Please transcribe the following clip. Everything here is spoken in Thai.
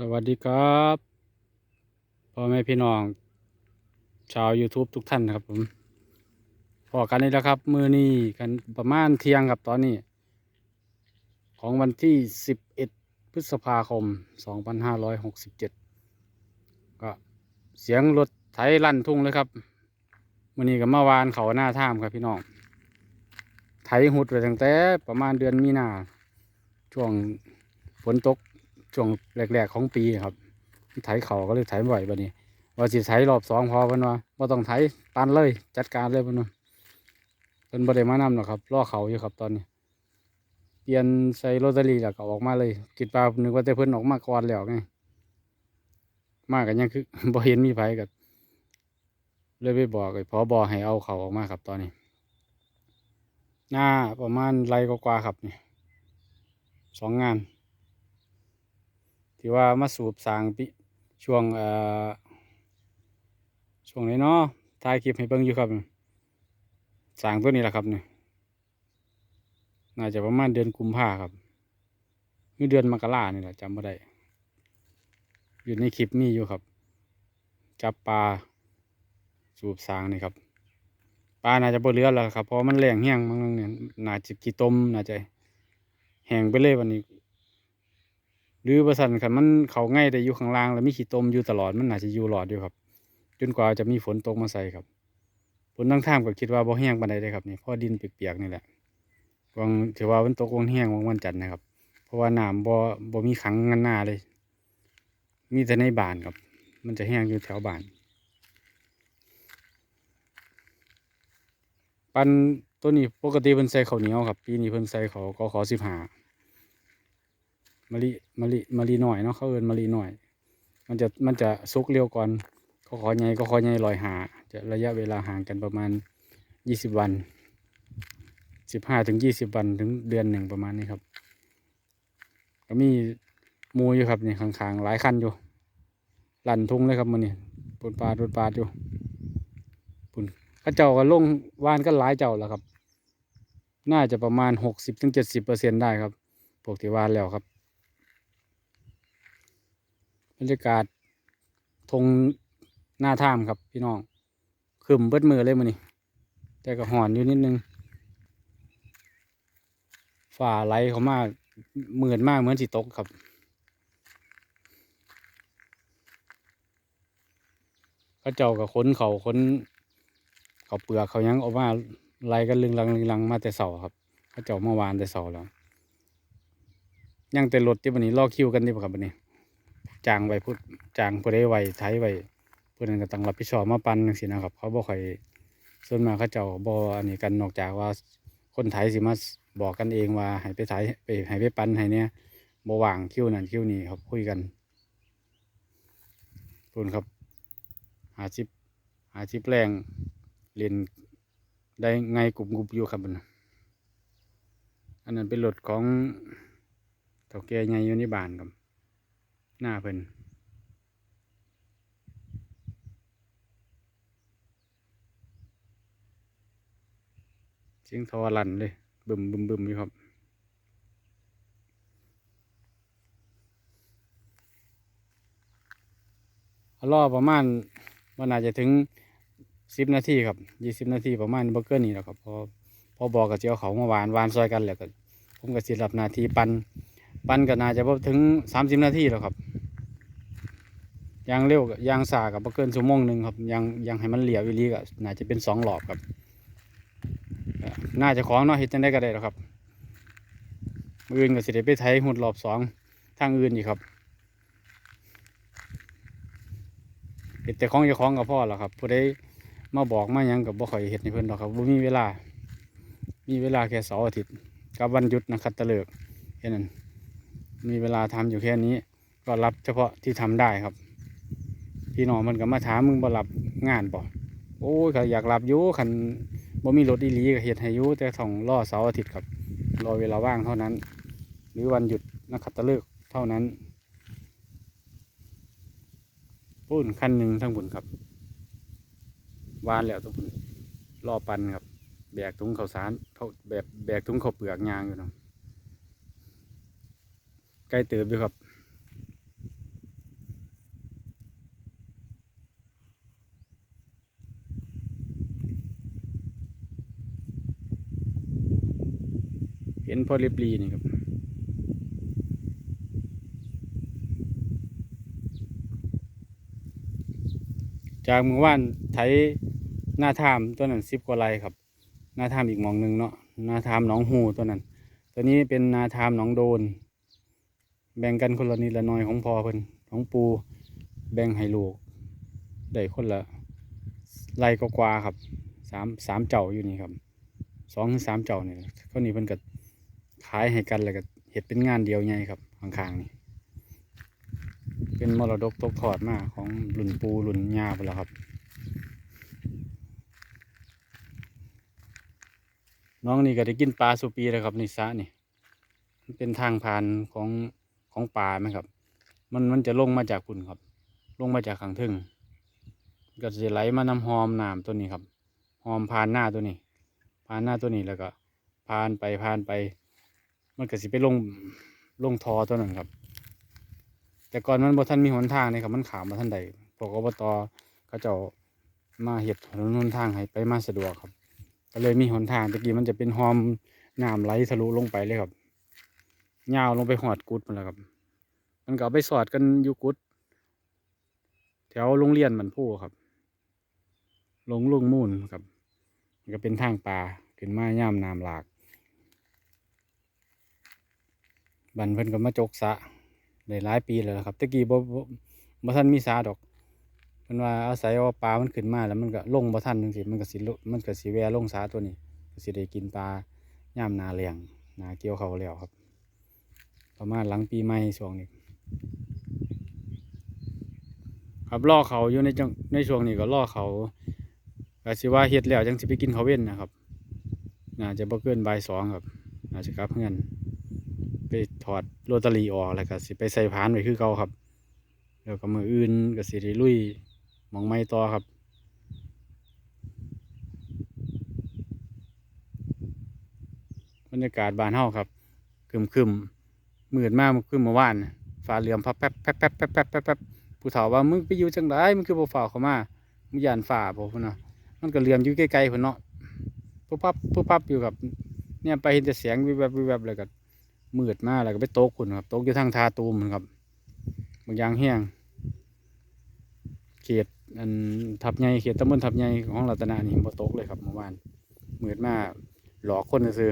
สวัสดีครับพ่อแม่พี่น้อง ชาว YouTube ทุกท่านครับผมพอกันนี่แล้วครับ มือนี้กันประมาณเที่ยงครับตอนนี้ ของวันที่ 11 พฤษภาคม 2567 ก็เสียงรถไถลั่นทุ่งเลยครับมือนี้ก็มาวานเขาหน้าท่ามครับพี่น้อง ไถหุดไปตั้งแต่ประมาณเดือนมีนาช่วงฝนตก ช่วงแรกๆของปีครับไถเขาก็เลยไถบ่อยบัดนี้ ว่าสิไถรอบสองพอเพิ่นว่าบ่ต้องไถตันเลยจัดการเลยเพิ่นว่าเพิ่นบ่ได้มานำหรอกครับรอเขาอยู่ครับตอนนี้ เปลี่ยนใส่โรตารี่แล้วก็ออกมาเลยคิดว่านึกว่าแต่เพิ่นออกมาก่อนแล้วไงมากกันยังคือบ่เห็นมีไผกับเลยไปบอกไอ้พอบอให้เอาเขาออกมาครับตอนนี้ หน้าประมาณไรกว่าครับนี่สองงาน ที่ว่ามาสูบสางปิช่วงเอ่อช่วงไหนเนาะถ่ายคลิปให้เบิ่งอยู่ครับสางตัวนี้แหละครับเนี่ยน่าจะประมาณเดือนกุมภาครับหรือเดือนมกราเนี่แหละจำไม่ได้อยู่ในคลิปมีอยู่ครับ จับปลาสูบสางนี่ครับปลาน่าจะบ่เลือแล้วครับเพราะมันแรงแห้งมันเนี่ยน่าจะกี่ต้มน่าจะแห้งไปเลยวันนี้ หรือประสันคันมันเขาง่ายแต่อยู่ข้างล่างแล้วมีขี้ตมอยู่ตลอดมันน่าจจะอยู่หลอดอยู่ครับ จนกว่าจะมีฝนตกมาใส่ครับฝนตั้งท่ามก็คิดว่าบ่แห้งปานใดเลยครับนี่เพราะดินเปียกๆนี่แหละวังถือว่ามันตกวันแห้งวังวันจันทร์นะครับ เพราะว่าน้ำบ่บ่มีขังงันหน้าเลย มีแต่ในบ้านครับ มันจะแห้งอยู่แถวบ้านปันตัวนี้ปกติเพิ่นใส่ข้าวเหนียวครับ ปีนี้เพิ่นใส่เขาวก็ขอสิบห้า มะลิมะลิมะลิหน่อยเนาะเขาเอินมะลิหน่อย มันจะมันจะสุกเร็วก่อนก็ขอใหญ่ก็ขอใหญ่ลอยหา จะระยะเวลาห่างกันประมาณยี่สิบวันสิบห้าถึงยี่สิบวันถึงเดือนหนึ่งประมาณนี้ครับ ก็มีมูอยู่ครับนี่ข้างๆหลายคันอยู่ลั่นทุ่งเลยครับมันนี่ปนปลาปนปลาอยู่ปุ่นข้าเจ้าก็ลงว่านก็หลายเจ้าแล้วครับ น่าจะประมาณหกสิบถึงเจ็ดสิบเปอร์เซ็นได้ครับพวกที่ว่านแล้วครับ บรรยากาศทงหน้าถ้ำครับพี่น้องขึ้มเบิดมือเลยมันนี่แต่ก็หอนอยู่นิดนึงฝ่าไหลเขามากเหมือนมากเหมือนสิตกครับเขาเจ้ากับค้นเขาค้นเขาเปลือกเขายังออกมาไล่กันลึงลังลึงลังมาแต่เสาครับเขาเจ้าเมื่อวานแต่เสาแล้วยังแต่รถที่วันนี้รอคิวกันที่ครับวันนี้ จางไว้พูดจางผู้ใดไว้ไทยไว้ผู้นั้นก็ต้องรับผิดชอบมาปันจังซี่นะครับ เขาบ่ค่อยส่วนมากเขาเจ้าบ่อันนี้กันนอกจากว่าคนไทยสิมาบอกกันเองว่าให้ไปไทยไปให้ไปปันให้เนี่ยบ่ว่างคิวนั่นคิวนี้ครับคุยกันพูนครับหาชิปหาชิปแรงเรียนได้ไงกลุ่มกลุ่มอยู่ครับมันอันนั้นเป็นรถของเถ่าแก่ใหญ่อยู่ในบ้านครับ หน้าเพิ่นเสียงทอลันเลย บึมบึมบึมอยู่ครับรอประมาณมันอาจจะถึงสิบนาทีครับยี่สิบนาทีประมาณบ่เกินนี้แหละครับพอพอบอกกับเจียวเขาเมื่อวานวานซอยกันแล้วก็ผมก็สิรับนาทีปันปันก็น่าจะบ่ถึงสามสิบนาทีแล้วครับ ยางเร็วกับยางสากับบ่เกินชั่วโมงหนึ่งครับยางยางให้มันเหลียวอีหลีก็น่าจะเป็นสองหลอบครับน่าจะของเนาะเฮ็ดจังได้ก็ได้แล้วครับอื่นก็สิได้ไปไถหุดรอบสองทางอื่นอีกครับเฮ็ดแต่ของจ้าของก็พอแล้วครับผู้ใดมาบอกมายังก็บ่ค่อยเฮ็ดให้เพิ่นหรอกครับบ่มีเวลา มีเวลาแค่เสาร์อาทิตย์กับวันหยุดนะครับตะเลิกแค่นั้นมีเวลาทำอยู่แค่นี้ ก็รับเฉพาะที่ทำได้ครับ พี่น้องมันก็มาถามมึงบ่รับงานบ่โอ้ยก็อยากรับอยู่คันบ่มีรถอีหลีก็เฮ็ดให้อยู่แต่ต้องรอเสาร์อาทิตย์ครับรอเวลาว่างเท่านั้น หรือวันหยุดนะครัตะเลิกเท่านั้นปุ้นคันหนึ่งทั้งบุญครับวานแล้วทุกบุญรอปันครับ แบกถุงข้าวสารเขาแบบแบกถุงข้าวเปลือกยางอยู่เนาะใกล้เติบอยู่ครับ นพอเรียบรีนี่ครับจากเมื่อวานไถหน้าทามตัวนั้นสิบกว่าไรครับ หน้าทามอีกมองหนึ่งเนาะหน้าทามหนองหูตัวนั้น ตัวนี้เป็นนาทามหนองโดน แบ่งกันคนละนิดละหน้อยของพอเพิ่นของปู แบ่งให้ลูกได้คนละไรก็กว่าครับสามสามเจ้าอยู่นี่ครับสองถึงสามเจ้าเนี่ยเขานี่เพิ่นก็ ขายให้กันแล้วก็เห็ดเป็นงานเดียวไงครับข้างๆนี่เป็นมรดกตกทอดมาของรุ่นปูรุ่นยาไปแล้วครับ น้องนี่ก็ได้กินปลาสุปีแล้วครับนี่สระนี่เป็นทางผ่านของของป่าไหมครับ มันมันจะลงมาจากปุ่นครับ ลงมาจากข้างทึ่งก็จะไหลมานำหอมน้ำตัวนี้ครับหอมผ่านหน้าตัวนี้ผ่านหน้าตัวนี้แล้วก็ผ่านไปผ่านไป มันก็สิไปลงลงทอตัวนั้นครับ แต่ก่อนมันบ่ทันมีหนทางเลยครับ มันขามมาท่านใดพวกอบตเขาเจ้ามาเห็ดถนนหนทางให้ไปมาสะดวกครับ ก็เลยมีหนทางตะกี้มันจะเป็นหอมน้ำไหลทะลุลงไปเลยครับยาวลงไปหอดกุดมันแล้วครับ มันก็เอาไปสอดกันอยู่กุด แถวโรงเรียนมันผู้ครับลงลุงมูนครับ ก็เป็นทางป่าขึ้นมาย่ามน้ำหลาก บันเพิ่นก็มาจกสะได้หลายปีแล้วล่ะครับตะกี้บ่บ่บ่ทันมีสระดอกเพิ่นว่าอาศัยว่าปลามันขึ้นมาแล้วมันก็ลงบ่ทันจังซี่มันก็สิลมันก็สิแวลงสระตัวนี้ก็สิได้กินปลายามนาแล้งนาเกี่ยวเข้าแล้วครับ ประมาณหลังปีใหม่ช่วงนี้ครับล่อเขาอยู่ในจังในช่วงนี้ก็ล่อเขาก็สิว่าเฮ็ดแล้วจังสิไปกินเขาเว้นนะครับน่าจะบ่เกินบ่ายสองครับน่าจะกลับเงิน ไปถอดโรตารีออกแล้วก็สิไปใส่พานไว้คือเก่าครับ แล้วก็มืออื่นก็สิได้ลุยมองไม้ต่อครับบรรยากาศบานเฮาครับคึมคึมมืดมากมืดขึ้นเมื่อวานฟ้าเหลือมพับแป๊บแป๊บแป๊บแป๊บแป๊บแป๊บแป๊บผู้เฒ่าว่ามึงไปอยู่จังไดมึงคือบ่ฝ่าวเขามามึงยานฝ่าบ่พุ่นน่ะมันก็เหลือมอยู่ไกลๆพุ่นเนาะปุ๊บปั๊บปุ๊บปั๊บอยู่กับเนี่ยไปเห็นแต่เสียงวิบวับวิบวับเลยก็ มืดมากแล้วก็ไปตกคุณครับตกอยู่ทางทาตูมพุ่นครับบางอย่างแห้งเขตอันทับใหญ่เขตตำบลทับใหญ่ของรัตนานี่บ่ตกเลยครับเมื่อวานมืดมากหลอกคนซื้อ